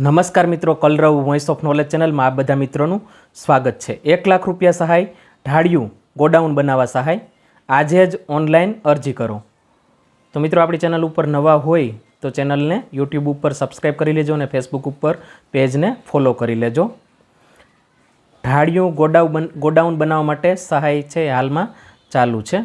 નમસ્કાર મિત્રો, કલરવ voice of knowledge ચેનલમાં આ બધા મિત્રોનું સ્વાગત છે. એક લાખ રૂપિયા સહાય, ઢાળિયું ગોડાઉન બનાવવા સહાય. આજે જ ઓનલાઈન અરજી કરો. તો મિત્રો, આપણી ચેનલ ઉપર નવા હોય તો ચેનલને યુટ્યુબ ઉપર સબસ્ક્રાઈબ કરી લેજો અને ફેસબુક ઉપર પેજને ફોલો કરી લેજો. ઢાળિયું ગોડાઉન ગોડાઉન બનાવવા માટે સહાય છે હાલમાં ચાલુ છે.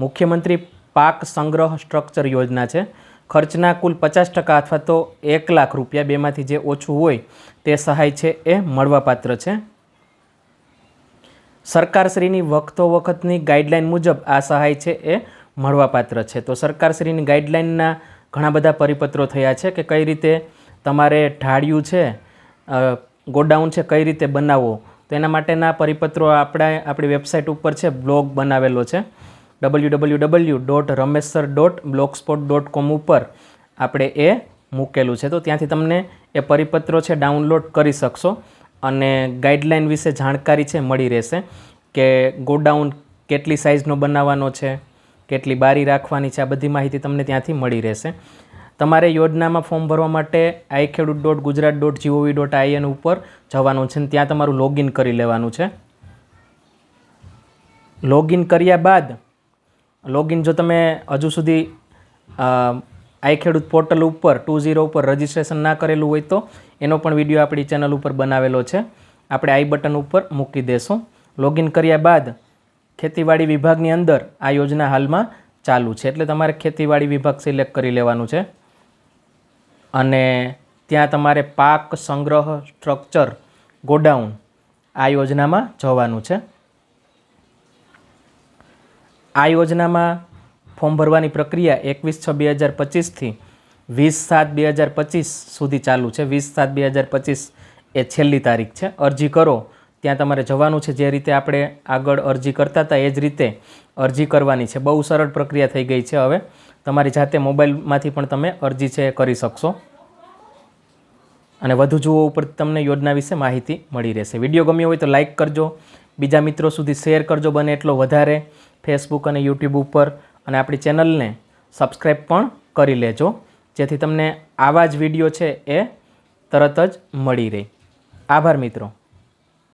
મુખ્યમંત્રી પાક સંગ્રહ સ્ટ્રક્ચર યોજના છે. ખર્ચના કુલ પચાસ ટકા અથવા તો એક લાખ રૂપિયા બેમાંથી જે ઓછું હોય તે સહાય છે એ મળવાપાત્ર છે. સરકારશ્રીની વખતો વખતની ગાઈડલાઇન મુજબ આ સહાય છે એ મળવાપાત્ર છે. તો સરકારશ્રીની ગાઈડલાઇનના ઘણા બધા પરિપત્રો થયા છે કે કઈ રીતે તમારે ઢાળિયું છે ગોડાઉન છે કઈ રીતે બનાવવો? તો એના માટેના પરિપત્રો આપણા, આપણી વેબસાઇટ ઉપર છે, બ્લોગ બનાવેલો છે. W W W dot Ramesh sir dot blogspot dot com ઉપર આપણે એ મૂકેલું છે. તો ત્યાંથી તમને એ પરિપત્રો છે ડાઉનલોડ કરી શકશો અને ગાઈડલાઇન વિશે જાણકારી છે મળી રહેશે કે ગોડાઉન કેટલી સાઇઝનો બનાવવાનો છે, કેટલી બારી રાખવાની છે, આ બધી માહિતી તમને ત્યાંથી મળી રહેશે. તમારે યોજનામાં ફોર્મ ભરવા માટે I Khedut dot Gujarat dot G O V dot I N ઉપર જવાનું છે અને ત્યાં તમારું લોગિન કરી લેવાનું છે. લોગિન કર્યા બાદ લોગિન જો તમે હજુ સુધી આઈ ખેડૂત પોર્ટલ ઉપર, ટુ ઝીરો ઉપર રજિસ્ટ્રેશન ના કરેલું હોય તો એનો પણ વીડિયો આપણી ચેનલ ઉપર બનાવેલો છે. આપણે આઈ બટન ઉપર મૂકી દેશું. લોગિન કર્યા બાદ ખેતીવાડી વિભાગની અંદર આ યોજના હાલમાં ચાલુ છે. એટલે તમારે ખેતીવાડી વિભાગ સિલેક્ટ કરી લેવાનું છે. અને ત્યાં તમારે પાક સંગ્રહ સ્ટ્રક્ચર ગોડાઉન આ યોજનામાં જવાનું છે. આ યોજનામાં ફોર્મ ભરવાની પ્રક્રિયા એકવીસ છ બે હજાર પચીસથી વીસ સાત બે હજાર પચીસ સુધી ચાલુ છે. વીસ સાત બે હજાર પચીસ એ છેલ્લી તારીખ છે. અરજી કરો. ત્યાં તમારે જવાનું છે. જે રીતે આપણે આગળ અરજી કરતા હતા એ જ રીતે અરજી કરવાની છે. બહુ સરળ પ્રક્રિયા થઈ ગઈ છે હવે. તમારી જાતે મોબાઈલમાંથી પણ તમે અરજી છે કરી શકશો. અને વધુ જુઓ ઉપર તમને યોજના વિશે માહિતી મળી રહેશે. વીડિયો ગમ્યો હોય તો લાઇક કરજો. બીજા મિત્રો સુધી શેર કરજો બને એટલો વધારે. ફેસબુક અને યુટ્યુબ ઉપર અને આપણી ચેનલને સબસ્ક્રાઈબ પણ કરી લેજો. જેથી તમને આવા જ વીડિયો છે એ તરત જ મળી રહે. આભાર મિત્રો.